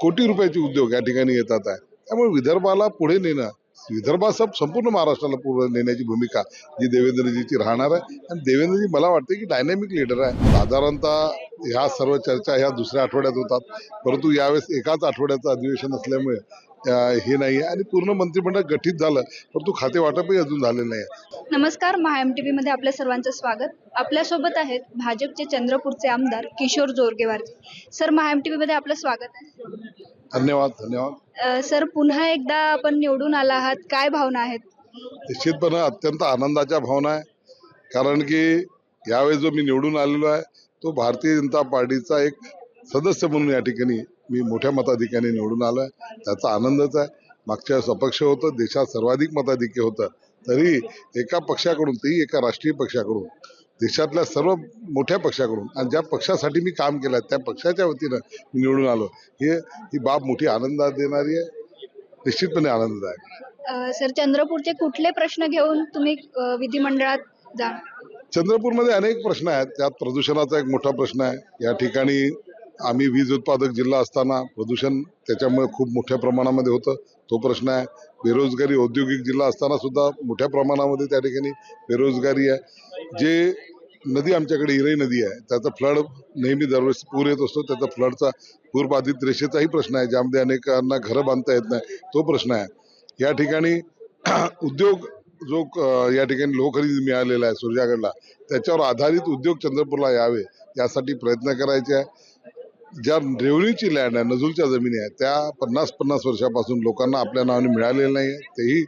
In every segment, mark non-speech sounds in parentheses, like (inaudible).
कोटी रुपयाचे उद्योग या ठिकाणी येतात आहे. त्यामुळे विदर्भाला पुढे नेणं विदर्भासह संपूर्ण महाराष्ट्राला पुढे नेण्याची भूमिका जी देवेंद्रजीची राहणार आहे. आणि देवेंद्रजी मला वाटते की डायनॅमिक लीडर आहे. साधारणतः ह्या सर्व चर्चा ह्या दुसऱ्या आठवड्यात होतात. परंतु यावेळेस एकाच आठवड्याचं अधिवेशन असल्यामुळे हे नाही आहे आणि पूर्ण मंत्रिमंडळ गठीत झालं परंतु खाते वाटपही अजून झालेलं नाही नमस्कार महा एम टी मध्ये आपल्या सर्वांचं स्वागत. आपल्यासोबत आहेत भाजपचे चंद्रपूरचे आमदार Kishore Jorgewarji. Sir Maha M T मध्ये आपलं स्वागत आहे. धन्यवाद धन्यवाद. सर पुन्हा एकदा आपण निवडून आला आहात. काय भावना आहेत? निश्चितपणे अत्यंत आनंदाच्या भावना आहे. कारण की यावेळेस जो मी निवडून आलेलो आहे तो भारतीय जनता पार्टीचा एक सदस्य म्हणून या ठिकाणी मी मोठ्या मताधिक्याने निवडून आलो आहे त्याचा आनंदच आहे. मागच्या वेळेस अपक्ष होतं देशात सर्वाधिक मताधिक्य होतं. तरी एका पक्षाकडून तेही एका राष्ट्रीय पक्षाकडून देशातल्या सर्व मोठ्या पक्षाकडून आणि ज्या पक्षासाठी मी काम केलं त्या पक्षाच्या वतीनं मी निवडून आलो. हे ही बाब मोठी आनंदात देणारी आहे. निश्चितपणे आनंददायक सर चंद्रपूरचे कुठले प्रश्न घेऊन तुम्ही विधिमंडळात जा? चंद्रपूरमध्ये अनेक प्रश्न आहेत. त्यात प्रदूषणाचा एक मोठा प्रश्न आहे. या ठिकाणी आम्ही वीज उत्पादक जिल्हा असताना प्रदूषण त्याच्यामुळे खूप मोठ्या प्रमाणामध्ये होतं. तो प्रश्न आहे. बेरोजगारी औद्योगिक जिल्हा असताना सुद्धा मोठ्या प्रमाणामध्ये त्या ठिकाणी बेरोजगारी आहे. जे नदी आमच्याकडे हिरई नदी आहे त्याचा फ्लड नेहमी दरवर्षी पूर येत असतो. त्याचा फ्लडचा पूरबाधित रेषेचाही प्रश्न आहे ज्यामध्ये अनेकांना घरं बांधता येत नाही. तो प्रश्न आहे. या ठिकाणी (clears throat) उद्योग जो या ठिकाणी लोहखनिज मिळालेला आहे सूर्यागडला त्याच्यावर आधारित उद्योग चंद्रपूरला यावे यासाठी प्रयत्न करायचे आहे. ज्या रेवणीची लँड आहे नजूलच्या जमिनी आहे त्या पन्नास पन्नास वर्षापासून लोकांना आपल्या नावाने मिळालेलं नाही आहे तेही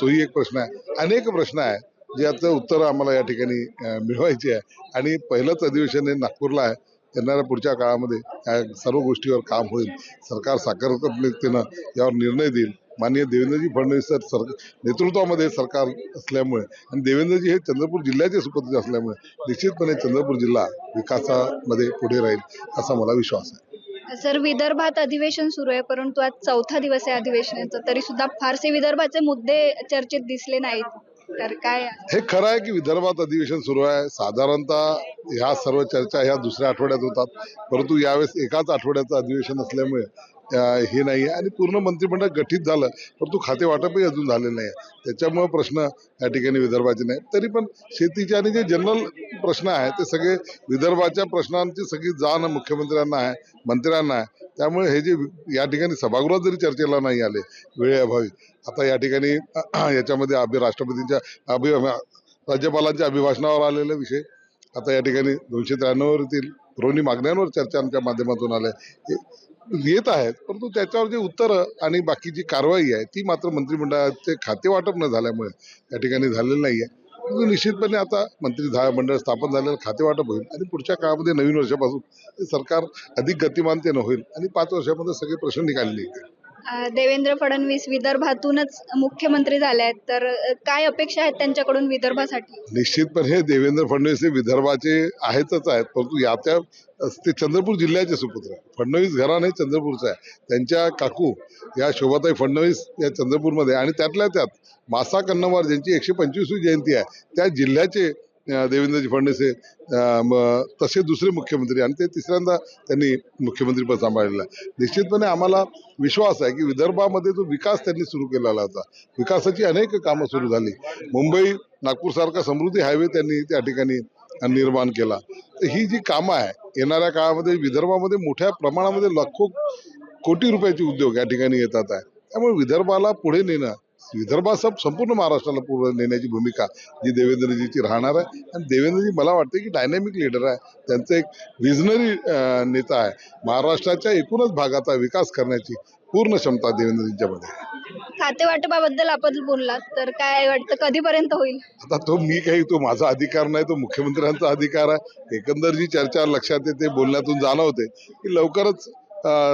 तोही एक प्रश्न आहे. अनेक प्रश्न आहे ज्याचं उत्तर आम्हाला या ठिकाणी मिळवायची आहे. आणि पहिलंच अधिवेशन हे नागपूरला आहे. येणाऱ्या पुढच्या काळामध्ये या सर्व गोष्टीवर काम होईल. सरकार साकारत्मकतेनं यावर निर्णय देईल. माननीय देवेंद्रजी फडणवीस सर सर नेतृत्वामध्ये सरकार असल्यामुळे आणि देवेंद्रजी हे चंद्रपूर जिल्ह्याचे सुपुत्र असल्यामुळे निश्चितपणे चंद्रपूर जिल्हा विकासामध्ये पुढे राहील असा मला विश्वास आहे. सर विदर्भात अधिवेशन सुरू आहे परंतु आज चौथा दिवस आहे अधिवेशनाचा. तरी सुद्धा फारसे विदर्भाचे मुद्दे चर्चेत दिसले नाहीत. तर काय हे खरं आहे की विदर्भात अधिवेशन सुरू आहे. साधारणतः ह्या सर्व चर्चा ह्या दुसऱ्या आठवड्यात होतात. परंतु यावेळेस एकाच आठवड्याचं अधिवेशन असल्यामुळे हे नाही आहे आणि पूर्ण मंत्रिमंडळ गठीत झालं परंतु खाते वाटपही अजून झालेलं नाही आहे त्याच्यामुळे प्रश्न या ठिकाणी विदर्भाचे नाही तरी पण शेतीचे आणि जे जनरल प्रश्न आहे ते सगळे विदर्भाच्या प्रश्नांची सगळी जाण मुख्यमंत्र्यांना आहे मंत्र्यांना आहे. त्यामुळे हे जे या ठिकाणी सभागृहात जरी चर्चेला नाही आले वेळेअभावी आता या ठिकाणी (clears throat) याच्यामध्ये अभि राष्ट्रपतींच्या अभि राज्यपालांच्या अभिभाषणावर आलेले विषय आता या ठिकाणी दोनशे त्र्याण्णववरील पुरवणी मागण्यांवर चर्चांच्या माध्यमातून आल्या. घेत आहेत परंतु त्याच्यावर जे उत्तरं आणि बाकी जी कारवाई आहे ती मात्र मंत्रिमंडळाचे खाते वाटप न झाल्यामुळे त्या ठिकाणी झालेलं नाही आहे. परंतु निश्चितपणे आता मंत्री झा मंडळ स्थापन झालेलं खाते वाटप होईल आणि पुढच्या काळामध्ये नवीन वर्षापासून सरकार अधिक गतिमानतेनं होईल. आणि पाच वर्षामध्ये सगळे प्रश्न निघालेले येतील देवेंद्र फडणवीस विदर्भातूनच मुख्यमंत्री झाले आहेत. तर काय अपेक्षा आहेत त्यांच्याकडून विदर्भासाठी? निश्चितपणे देवेंद्र फडणवीस हे विदर्भाचे आहेतच आहेत. परंतु या त्या ते चंद्रपूर जिल्ह्याचे सुपुत्र आहे. फडणवीस घराणे चंद्रपूरचं आहे. त्यांच्या काकू या शोभाताई फडणवीस या चंद्रपूरमध्ये आणि त्यातल्या त्यात मासा कन्नवार ज्यांची एकशे पंचवीसवी जयंती आहे त्या जिल्ह्याचे देवेंद्रजी फडणवीस हे तसे दुसरे मुख्यमंत्री आणि ते तिसऱ्यांदा त्यांनी मुख्यमंत्रीपद सांभाळलेलं आहे. निश्चितपणे आम्हाला विश्वास आहे की विदर्भामध्ये जो विकास त्यांनी सुरू केलेला होता विकासाची अनेक कामं सुरू झाली. मुंबई नागपूरसारखा समृद्धी हायवे त्यांनी त्या ठिकाणी निर्माण केला. तर ही जी कामं आहे येणाऱ्या काळामध्ये विदर्भामध्ये मोठ्या प्रमाणामध्ये लाखो कोटी रुपयाचे उद्योग या ठिकाणी येतात आहे. त्यामुळे विदर्भाला पुढे नेणं विदर्भासह संपूर्ण महाराष्ट्राला पुढे नेण्याची भूमिका जी देवेंद्रजीची राहणार आहे. आणि देवेंद्रजी मला वाटते की डायनॅमिक लीडर आहे. त्यांचं एक विजनरी नेता आहे. महाराष्ट्राच्या एकूणच भागाचा विकास करण्याची पूर्ण क्षमता देवेंद्रजींच्यामध्ये. खाते वाटपाबद्दल आपण बोललात तर काय वाटतं कधीपर्यंत होईल? आता तो मी काही तो माझा अधिकार नाही तो मुख्यमंत्र्यांचा अधिकार आहे. एकंदर जी चर्चा लक्षात येते बोलण्यातून जाणवते की लवकरच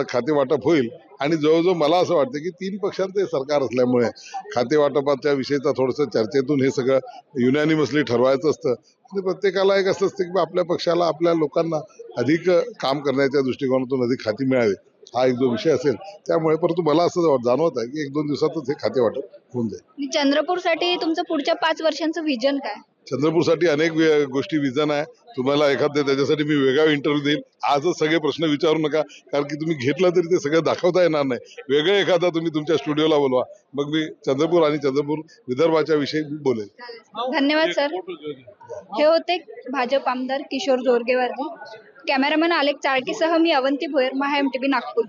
खाते वाटप होईल. आणि जवळजवळ मला असं वाटतं की तीन पक्षांचं सरकार असल्यामुळे खातेवाटपाच्या विषयीचा थोडंसं चर्चेतून हे सगळं युनॅनिमसली ठरवायचं असतं. आणि प्रत्येकाला एक असं असतं की आपल्या पक्षाला आपल्या लोकांना अधिक काम करण्याच्या दृष्टिकोनातून अधिक खाती मिळावी. हा एक जो विषय असेल. त्यामुळे परंतु मला असं जाणवत आहे की एक दोन दिवसातच हे खाते वाटप होऊन जाईल. चंद्रपूरसाठी तुमचं पुढच्या पाच वर्षांचं व्हिजन काय? चंद्रपूरसाठी अनेक गोष्टी विजन आहे. तुम्हाला एखाद्या त्याच्यासाठी मी वेगळा इंटरव्ह्यू देईल आजच सगळे प्रश्न विचारू नका. कारण की तुम्ही घेतलं तरी ते सगळं दाखवता येणार नाही. वेगळं एखादा तुम्ही तुमच्या स्टुडिओला बोलवा. मग मी चंद्रपूर आणि चंद्रपूर विदर्भाच्या विषयी बोलेल. धन्यवाद सर. हे होते भाजप आमदार किशोर जोरगेवारजी. कॅमेरामॅन आलेख चाळकेसह मी अवंती भोयर महा एम टी नागपूर.